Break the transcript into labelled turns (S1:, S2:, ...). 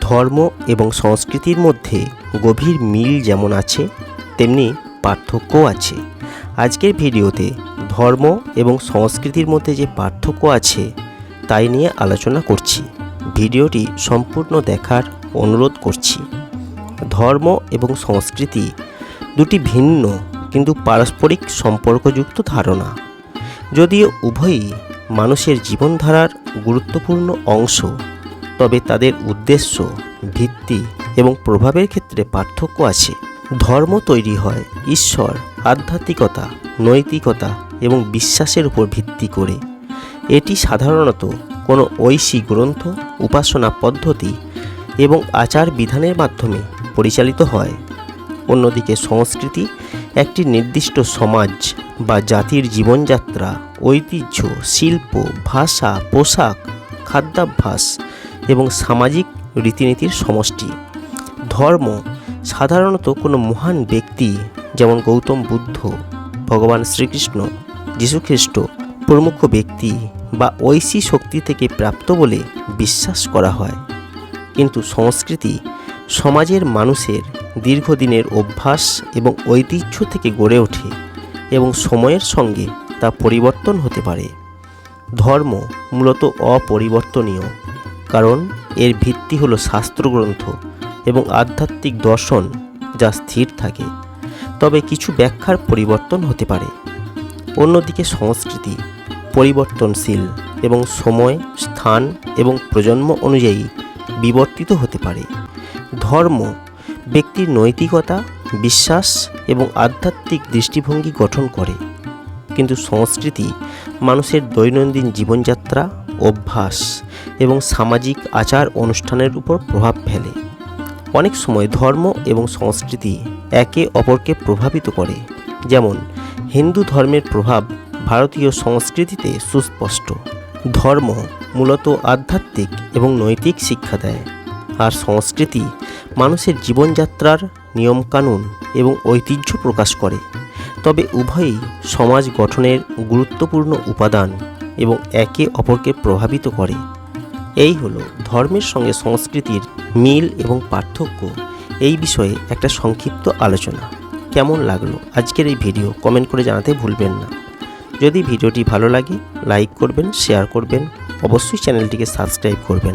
S1: ধর্ম এবং সংস্কৃতির মধ্যে গভীর মিল যেমন আছে, তেমনি পার্থক্যও আছে। আজকের ভিডিওতে ধর্ম এবং সংস্কৃতির মধ্যে যে পার্থক্য আছে, তাই নিয়ে আলোচনা করছি। ভিডিওটি সম্পূর্ণ দেখার অনুরোধ করছি। ধর্ম এবং সংস্কৃতি দুটি ভিন্ন কিন্তু পারস্পরিক সম্পর্কযুক্ত ধারণা। যদিও উভয়ই মানুষের জীবনধারার গুরুত্বপূর্ণ অংশ তবে তাদের উদ্দেশ্য, ভিত্তি এবং প্রভাবের ক্ষেত্রে পার্থক্য আছে। ধর্ম তৈরি হয় ঈশ্বর, আধ্যাত্মিকতা, নৈতিকতা এবং বিশ্বাসের উপর ভিত্তি করে। এটি সাধারণত কোনো ঐশী গ্রন্থ, উপাসনা পদ্ধতি এবং আচার বিধানের মাধ্যমে পরিচালিত হয়। অন্যদিকে সংস্কৃতি একটি নির্দিষ্ট সমাজ বা জাতির জীবনযাত্রা, ঐতিহ্য, শিল্প, ভাষা, পোশাক, খাদ্যাভ্যাস এবং সামাজিক রীতিনীতির সমষ্টি। ধর্ম সাধারণত কোনো মহান ব্যক্তি, যেমন গৌতম বুদ্ধ, ভগবান শ্রীকৃষ্ণ, যীশুখ্রিস্ট, প্রমুখ ব্যক্তি বা ঐশী শক্তি থেকে প্রাপ্ত বলে বিশ্বাস করা হয়। কিন্তু সংস্কৃতি সমাজের মানুষের দীর্ঘদিনের অভ্যাস এবং ঐতিহ্য থেকে গড়ে ওঠে এবং সময়ের সঙ্গে তা পরিবর্তন হতে পারে। ধর্ম মূলত অপরিবর্তনীয়। কারণ এর ভিত্তি হলো শাস্ত্রগ্রন্থ এবং আধ্যাত্মিক দর্শন যা স্থির থাকে। তবে কিছু ব্যাখ্যার পরিবর্তন হতে পারে। অন্যদিকে সংস্কৃতি, পরিবর্তনশীল এবং সময়, স্থান এবং প্রজন্ম অনুযায়ী বিবর্তিত হতে পারে। ধর্ম, ব্যক্তির নৈতিকতা, বিশ্বাস এবং আধ্যাত্মিক দৃষ্টিভঙ্গি গঠন করে। কিন্তু সংস্কৃতি মানুষের দৈনন্দিন জীবনযাত্রা, অভ্যাস এবং সামাজিক আচার অনুষ্ঠানের উপর প্রভাব ফেলে। অনেক সময় ধর্ম এবং সংস্কৃতি একে অপরকে প্রভাবিত করে। যেমন, হিন্দু ধর্মের প্রভাব ভারতীয় সংস্কৃতিতে সুস্পষ্ট। ধর্ম মূলত আধ্যাত্মিক এবং নৈতিক শিক্ষা দেয়। আর সংস্কৃতি মানুষের জীবনযাত্রার নিয়মকানুন এবং ঐতিহ্য প্রকাশ করে। তবে উভয়ই সমাজ গঠনের গুরুত্বপূর্ণ উপাদান এবং একে অপরকে প্রভাবিত করে। এই হলো ধর্মের সঙ্গে সংস্কৃতির মিল এবং পার্থক্য। এই বিষয়ে একটা সংক্ষিপ্ত আলোচনা। কেমন লাগল আজকের এই ভিডিও কমেন্ট করে জানাতে ভুলবেন না। যদি ভিডিওটি ভালো লাগে, লাইক করবেন, শেয়ার করবেন। অবশ্যই চ্যানেলটিকে সাবস্ক্রাইব করবেন।